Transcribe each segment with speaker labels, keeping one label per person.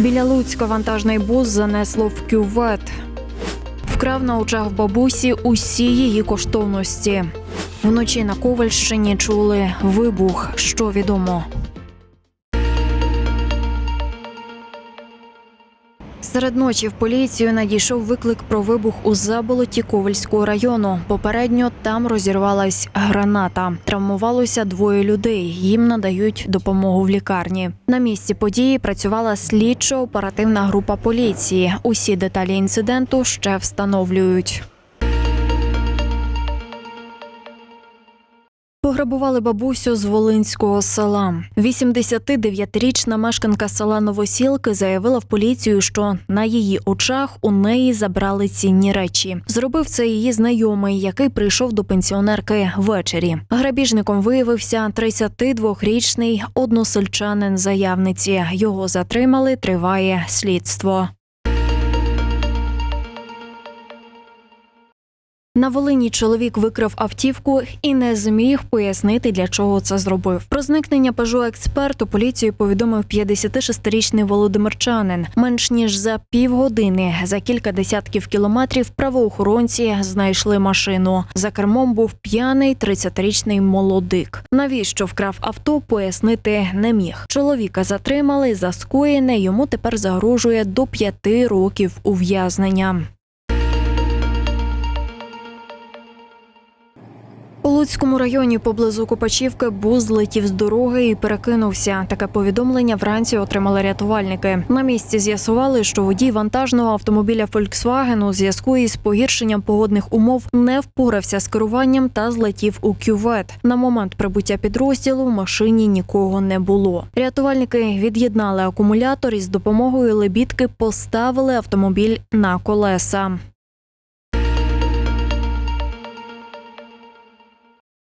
Speaker 1: Біля Луцька вантажний бус занесло в кювет. Вкрав на очах бабусі усі її коштовності. Вночі на Ковальщині чули вибух, що відомо. Серед ночі в поліцію надійшов виклик про вибух у заболоті Ковальського району. Попередньо там розірвалась граната. Травмувалося двоє людей. Їм надають допомогу в лікарні. На місці події працювала слідчо-оперативна група поліції. Усі деталі інциденту ще встановлюють. Пограбували бабусю з Волинського села. 89-річна мешканка села Новосілки заявила в поліцію, що на її очах у неї забрали цінні речі. Зробив це її знайомий, який прийшов до пенсіонерки ввечері. Грабіжником виявився 32-річний односельчанин заявниці. Його затримали. Триває слідство. На Волині чоловік викрав автівку і не зміг пояснити, для чого це зробив. Про зникнення Peugeot експерт у поліцію повідомив 56-річний володимирчанин. Менш ніж за півгодини, за кілька десятків кілометрів, правоохоронці знайшли машину. За кермом був п'яний 30-річний молодик. Навіщо вкрав авто, пояснити не міг. Чоловіка затримали за скоєне. Йому тепер загрожує до п'яти років ув'язнення. У Луцькому районі поблизу Копачівки бус злетів з дороги і перекинувся. Таке повідомлення вранці отримали рятувальники. На місці з'ясували, що водій вантажного автомобіля Volkswagen у зв'язку із погіршенням погодних умов не впорався з керуванням та злетів у кювет. На момент прибуття підрозділу в машині нікого не було. Рятувальники від'єднали акумулятор і з допомогою лебідки поставили автомобіль на колеса.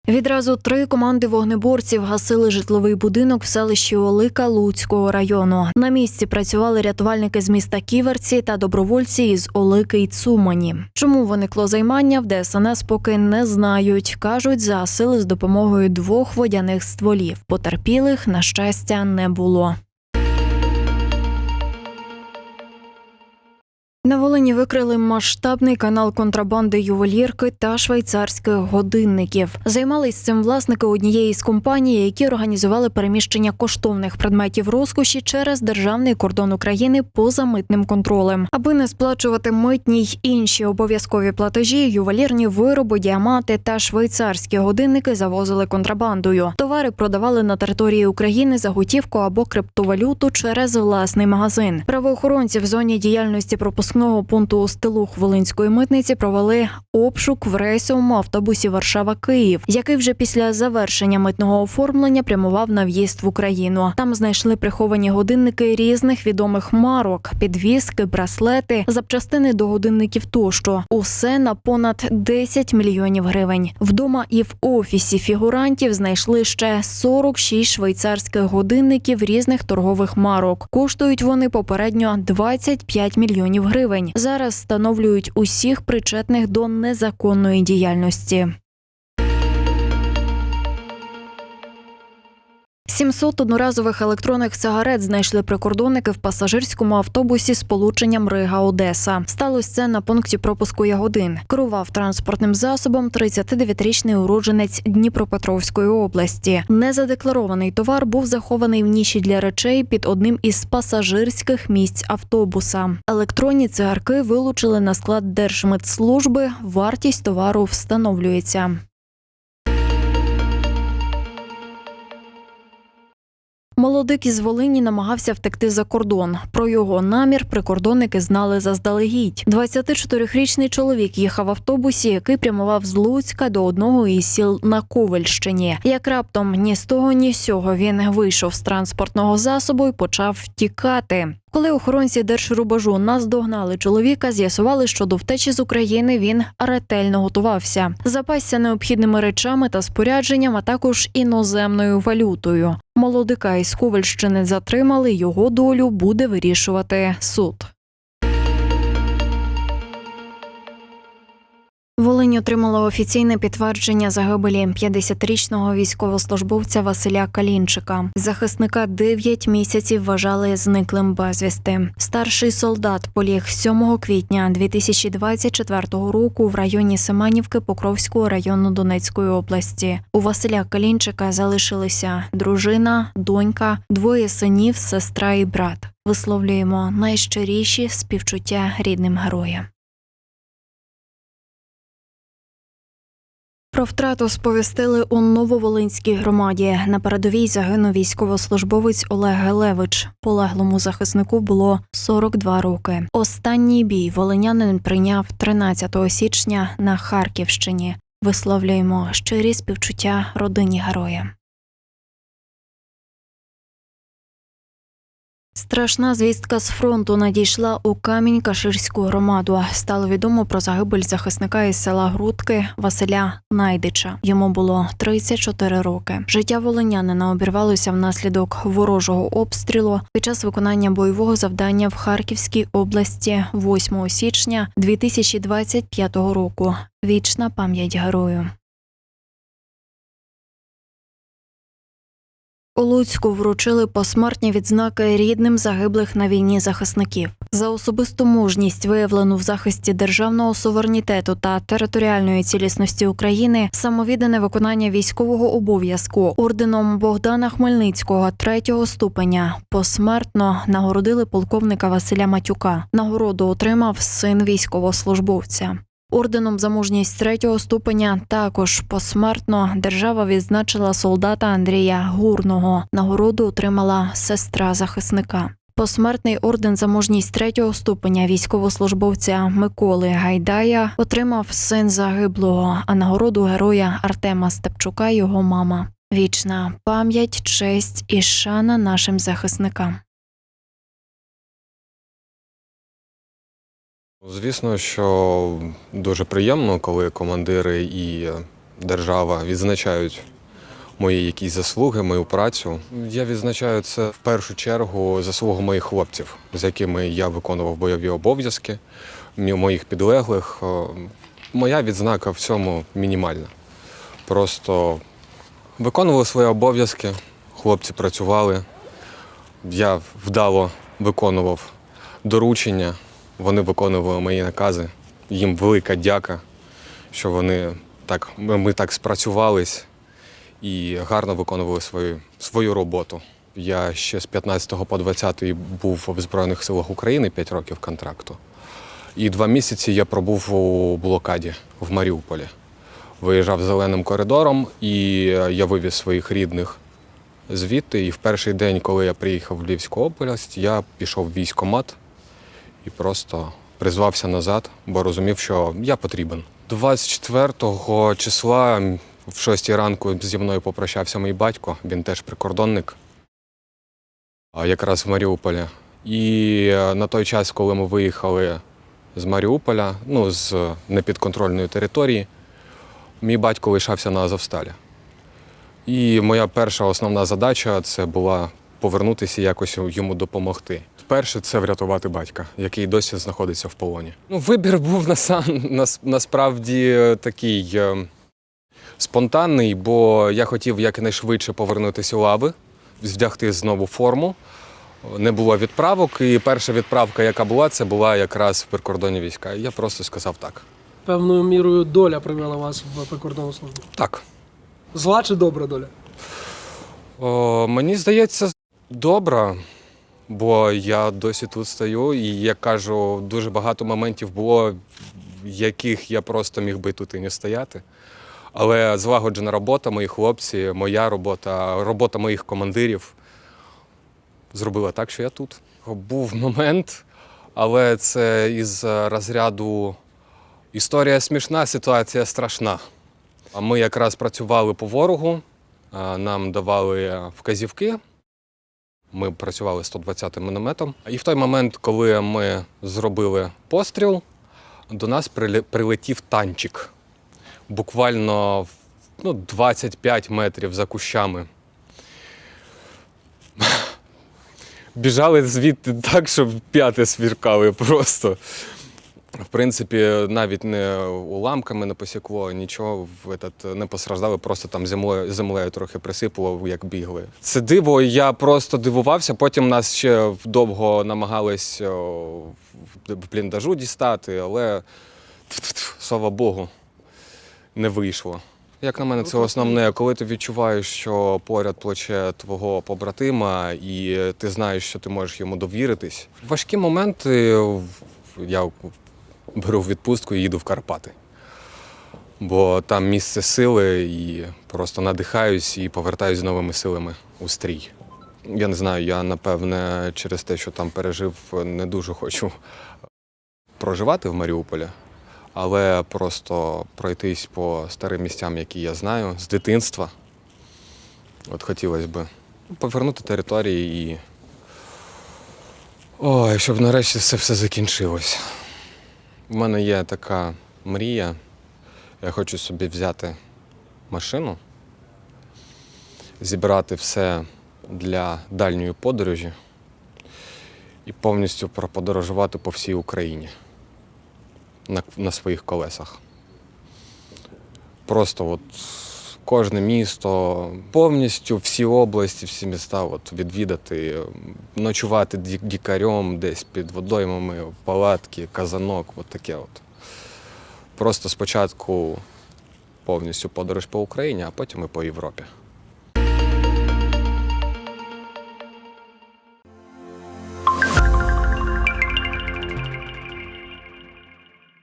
Speaker 1: Відразу три команди вогнеборців гасили житловий будинок в селищі Олика Луцького району. На місці працювали рятувальники з міста Ківерці та добровольці із Олики й Цумані. Чому виникло займання в ДСНС поки не знають. кажуть, загасили з допомогою двох водяних стволів. Потерпілих на щастя не було. На Волині викрили масштабний канал контрабанди ювелірки та швейцарських годинників. Займались цим власники однієї з компаній, які організували переміщення коштовних предметів розкоші через державний кордон України поза митним контролем, аби не сплачувати митні й інші обов'язкові платежі. Ювелірні вироби, діамати та швейцарські годинники завозили контрабандою. Товари продавали на території України за готівку або криптовалюту через власний магазин. Правоохоронці в зоні діяльності пропускного пункту Остилух Волинської митниці провели обшук в рейсовому автобусі Варшава-Київ, який вже після завершення митного оформлення прямував на в'їзд в Україну. Там знайшли приховані годинники різних відомих марок, підвіски, браслети, запчастини до годинників тощо. Усе на понад 10 мільйонів гривень. Вдома і в офісі фігурантів знайшли ще 46 швейцарських годинників різних торгових марок. Коштують вони попередньо 25 мільйонів гривень. Зараз встановлюють усіх причетних до незаконної діяльності. 700 одноразових електронних сигарет знайшли прикордонники в пасажирському автобусі з полученням Рига Одеса. Сталося це на пункті пропуску Ягодин. Керував транспортним засобом 39-річний уродженець Дніпропетровської області. Незадекларований товар був захований в ніші для речей під одним із пасажирських місць автобуса. Електронні цигарки вилучили на склад Держмитслужби. Вартість товару встановлюється. Молодик із Волині намагався втекти за кордон. Про його намір прикордонники знали заздалегідь. 24-річний чоловік їхав в автобусі, який прямував з Луцька до одного із сіл на Ковальщині. Як раптом ні з того, ні з сього він вийшов з транспортного засобу і почав втікати. Коли охоронці держрубажу наздогнали чоловіка, з'ясували, що до втечі з України він ретельно готувався, запасся необхідними речами та спорядженням, а також іноземною валютою. Молодика із Ковальщини затримали. Його долю буде вирішувати суд. Волинь отримала офіційне підтвердження загибелі 50-річного військовослужбовця Василя Калінчика. Захисника 9 місяців вважали зниклим безвісти. Старший солдат поліг 7 квітня 2024 року в районі Семенівки Покровського району Донецької області. У Василя Калінчика залишилися дружина, донька, двоє синів, сестра і брат. Висловлюємо найщиріші співчуття рідним героям. Про втрату сповістили у Нововолинській громаді. На передовій загинув військовослужбовець Олег Гелевич. Полеглому захиснику було 42 роки. Останній бій волинянин прийняв 13 січня на Харківщині. Висловлюємо щирі співчуття родині героя. Страшна звістка з фронту надійшла у Камінь-Каширську громаду. Стало відомо про загибель захисника із села Грудки Василя Найдича. Йому було 34 роки. Життя волинянина обірвалося внаслідок ворожого обстрілу під час виконання бойового завдання в Харківській області 8 січня 2025 року. Вічна пам'ять герою. У Луцьку вручили посмертні відзнаки рідним загиблих на війні захисників за особисту мужність, виявлену в захисті державного суверенітету та територіальної цілісності України, самовіддане виконання військового обов'язку орденом Богдана Хмельницького третього ступеня посмертно нагородили полковника Василя Матюка. Нагороду отримав син військовослужбовця. Орденом за мужність третього ступеня також посмертно держава відзначила солдата Андрія Гурного. Нагороду отримала сестра захисника. Посмертний орден за мужність третього ступеня військовослужбовця Миколи Гайдая отримав син загиблого, а нагороду героя Артема Степчука його мама. Вічна пам'ять, честь і шана нашим захисникам.
Speaker 2: Звісно, що дуже приємно, коли командири і держава відзначають мої якісь заслуги, мою працю. Я відзначаю це в першу чергу заслугу моїх хлопців, з якими я виконував бойові обов'язки, моїх підлеглих. Е, Моя відзнака в цьому мінімальна. Просто виконували свої обов'язки, хлопці працювали. Я вдало виконував доручення, вони виконували мої накази. Їм велика дяка, що вони так, ми так спрацювались і гарно виконували свою, свою роботу. Я ще з 15 по 20 був в Збройних силах України 5 років контракту. І два місяці я пробув у блокаді в Маріуполі. Виїжджав зеленим коридором, і я вивіз своїх рідних звідти. І в перший день, коли я приїхав в Львівську область, я пішов в військкомат і просто призвався назад, бо розумів, що я потрібен. 24 числа в 6 ранку зі мною попрощався мій батько, він теж прикордонник, якраз в Маріуполі. І е, на той час, коли ми виїхали з Маріуполя, ну, з непідконтрольної території, мій батько лишався на Азовсталі. І моя перша основна задача це була повернутися якось йому допомогти. Перше це врятувати батька, який досі знаходиться в полоні. Ну, вибір був насам, нас, насправді е, такий е, спонтанний, бо я хотів якнайшвидше повернутися у лави, вдягти знову форму. Не було відправок, і перша відправка, яка була, це була якраз в прикордонні війська. І я просто сказав так.
Speaker 3: Певною мірою доля привела вас в прикордонну службу.
Speaker 2: Так.
Speaker 3: Зла чи добра доля?
Speaker 2: О, мені здається, добре, бо я досі тут стою, і як кажу, дуже багато моментів було, яких я просто міг би тут і не стояти. Але злагоджена робота, мої хлопці, моя робота, робота моїх командирів зробила так, що я тут. Був момент, але це із розряду історія смішна, ситуація страшна. А Ми якраз працювали по ворогу, нам давали вказівки. Ми працювали 120-м мінометом. І в той момент, коли ми зробили постріл, до нас приле- прилетів танчик. Буквально ну, 25 метрів за кущами. Біжали звідти так, щоб п'яти свіркали просто. В принципі, навіть не уламками не посікло, нічого в этот, не постраждали, просто там землею, землею трохи присипало, як бігли. Це диво, я просто дивувався. Потім нас ще довго намагались в бліндажу дістати, але слава Богу, не вийшло. Як на мене, це основне, коли ти відчуваєш, що поряд плече твого побратима, і ти знаєш, що ти можеш йому довіритись. Важкі моменти я беру відпустку і їду в Карпати. Бо там місце сили і просто надихаюсь і повертаюсь з новими силами у стрій. Я не знаю, я напевне через те, що там пережив, не дуже хочу проживати в Маріуполі, але просто пройтись по старим місцям, які я знаю, з дитинства. От хотілося б повернути території і. Ой, щоб нарешті це все закінчилось. У мене є така мрія. Я хочу собі взяти машину, зібрати все для дальньої подорожі і повністю проподорожувати по всій Україні на, на своїх колесах. Просто от кожне місто, повністю всі області, всі міста от, відвідати, ночувати дікарем десь під водоймами, палатки, казанок, от таке от. Просто спочатку повністю подорож по Україні, а потім і по Європі.